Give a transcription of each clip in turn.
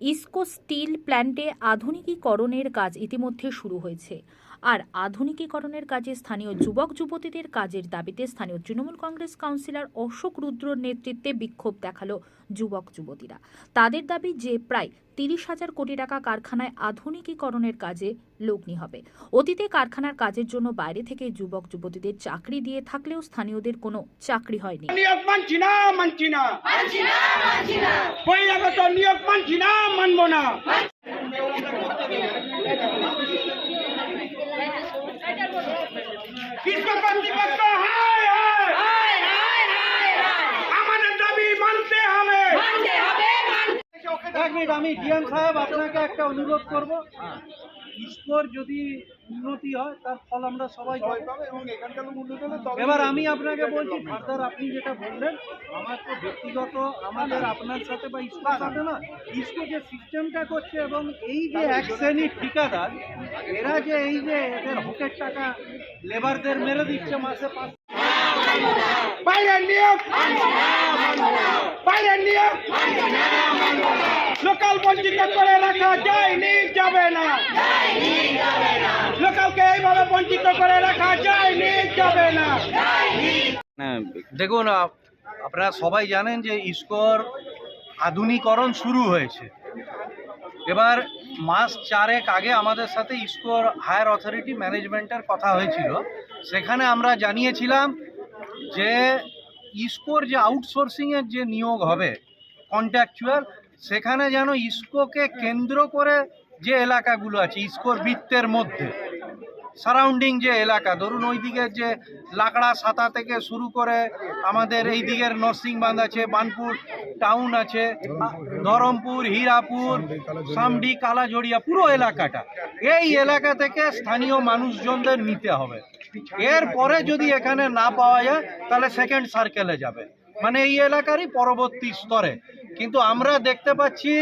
IISCO still প্ল্যান্টে আধুনিকীকরণের কাজ ইতিমধ্যে শুরু হয়েছে। আর আধুনিকীকরণের কাজে স্থানীয় যুবক যুবতীদের কাজের দাবিতে স্থানীয় তৃণমূল কংগ্রেস কাউন্সিলর অশোক রুদ্রর নেতৃত্বে বিক্ষোভ দেখাল যুবক যুবতীরা। তাদের দাবি যে প্রায় তিরিশ হাজার কোটি টাকা কারখানায় আধুনিকীকরণের কাজে লগ্নি হবে। অতীতে কারখানার কাজের জন্য বাইরে থেকে যুবক যুবতীদের চাকরি দিয়ে থাকলেও স্থানীয়দের কোনো চাকরি হয়নি। নিয়োগ মানছি না মানছি না। বহিরাগত নিয়োগ মানছি না। মানবো না। কৃষ্ণ কর্তৃপক্ষ আমাদের দাবি মানতে হবে। এক মিনিট আমি ডিএম সাহেব আপনাকে একটা অনুরোধ করব। ইস্কোর যদি উন্নতি হয় তার ফল আমরা সবাই পাবো। এবার আমি আপনাকে বলছি ফার্দার আপনি যেটা বললেন আমার তো ব্যক্তিগত আমাদের আপনার সাথে বা ইস্কোর সাথে না ইস্কো যে সিস্টেমটা করছে এবং এই যে এক শ্রেণির ঠিকাদার এরা যে এই যে এদের হকের টাকা লেবারদের মেরে দিচ্ছে মাসে পাঁচ বাইরে নিয়োগ বাইরে নিয়োগ লোকাল বঞ্চিত করে রাখা যায়নি যাবে না লোকালকে এইভাবে বঞ্চিত করে রাখা যায়নি যাবে না দেখুন, আপ- আপনারা সবাই জানেন যে ইস্কোর আধুনিকরণ শুরু হয়েছে। এবার মাস চারেক আগে আমাদের সাথে ইস্কোর হায়ার অথরিটি ম্যানেজমেন্টের কথা হয়েছিল। সেখানে আমরা জানিয়েছিলাম যে ইস্কোর যে আউটসোর্সিংয়ের যে নিয়োগ হবে কন্ট্রাকচুয়াল সেখানে যেন ইস্কোকে কেন্দ্র করে যে এলাকাগুলো আছে, ইস্কোর বৃত্তের মধ্যে সারাউন্ডিং যে এলাকা, ধরুন ওই দিকের যে লাকড়া সাতা থেকে শুরু করে আমাদের এই দিকের নরসিংবান্ধ আছে, বানপুর টাউন আছে, ধরমপুর, হীরাপুর, সামডি, কালাঝড়িয়া, পুরো এলাকাটা। এই এলাকা থেকে স্থানীয় মানুষজনদের নিতে হবে। এরপরে যদি এখানে না পাওয়া যায়, তাহলে সেকেন্ড সার্কেলে যাবে। মানে এই এলাকারই পরবর্তী স্তরে। কিন্তু আমরা দেখতে পাচ্ছি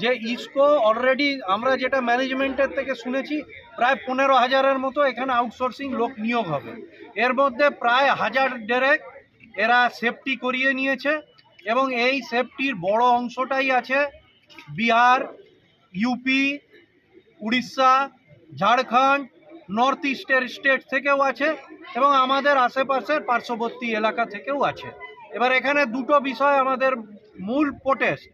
যে ইসকো অলরেডি আমরা যেটা ম্যানেজমেন্টের থেকে শুনেছি, প্রায় পনেরো হাজারের মতো এখানে আউটসোর্সিং লোক নিয়োগ হবে। এর মধ্যে প্রায় হাজার ডেরেক এরা সেফটি করিয়ে নিয়েছে এবং এই সেফটির বড় অংশটাই আছে বিহার ইউপি উড়িষ্যা, ঝাড়খণ্ড নর্থ ইস্টের স্টেট থেকেও আছে এবং আমাদের আশেপাশের পার্শ্ববর্তী এলাকা থেকেও আছে। এবার এখানে দুটো বিষয় আমাদের মূল প্রোটেস্ট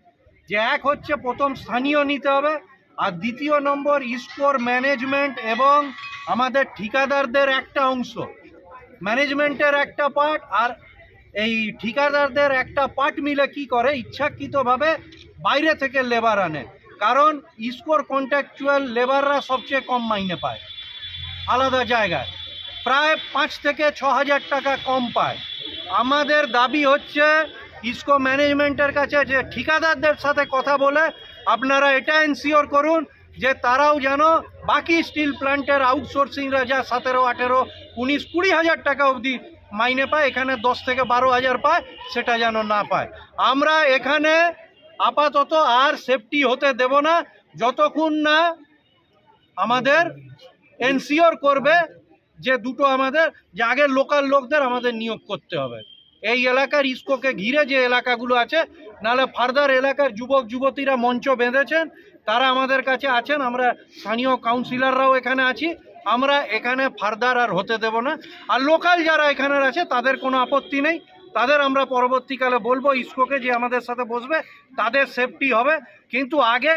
যে এক হচ্ছে প্রথম স্থানীয় নিতে হবে। আর দ্বিতীয় নম্বর ইস্কোর ম্যানেজমেন্ট এবং আমাদের ঠিকাদারদের একটা অংশ। ম্যানেজমেন্টের একটা পার্ট আর এই ঠিকাদারদের একটা পার্ট মিলে কি করে? ইচ্ছাকৃতভাবে বাইরে থেকে লেবার আনে। কারণ ইস্কোর কন্ট্রাকচুয়াল লেবাররা সবচেয়ে কম মাইনে পায়। আলাদা জায়গায়। প্রায় পাঁচ থেকে ছ হাজার টাকা কম পায়। আমাদের দাবি হচ্ছে ইসকো ম্যানেজমেন্টের কাছে যে ঠিকাদারদের সাথে কথা বলে আপনারা এটা এনসিওর করুন যে তারাও যেন বাকি স্টিল প্ল্যান্টের আউটসোর্সিংরা যা সতেরো, আঠেরো, উনিশ, কুড়ি হাজার টাকা অবধি মাইনে পায়, এখানে দশ থেকে বারো হাজার পায়, সেটা যেন না পায়। আমরা এখানে আপাতত আর সেফটি হতে দেব না, যতক্ষণ না আমাদের এনসিওর করবে যে দুটো আমাদের, যে আগে লোকাল লোকদের আমাদের নিয়োগ করতে হবে। এই এলাকার ইস্কোকে ঘিরে যে এলাকাগুলো আছে, নাহলে ফার্দার এলাকার যুবক, যুবতীরা মঞ্চ বেঁধেছেন, তারা আমাদের কাছে আছেন, আমরা স্থানীয় কাউন্সিলররাও এখানে আছি, আমরা এখানে ফার্দার আর হতে দেব না। আর লোকাল যারা এখানে আছে, তাদের কোনো আপত্তি নেই, তাদের আমরা পরবর্তীকালে বলব ইস্কোকে যে আমাদের সাথে বসবে, তাদের সেফটি হবে, কিন্তু আগে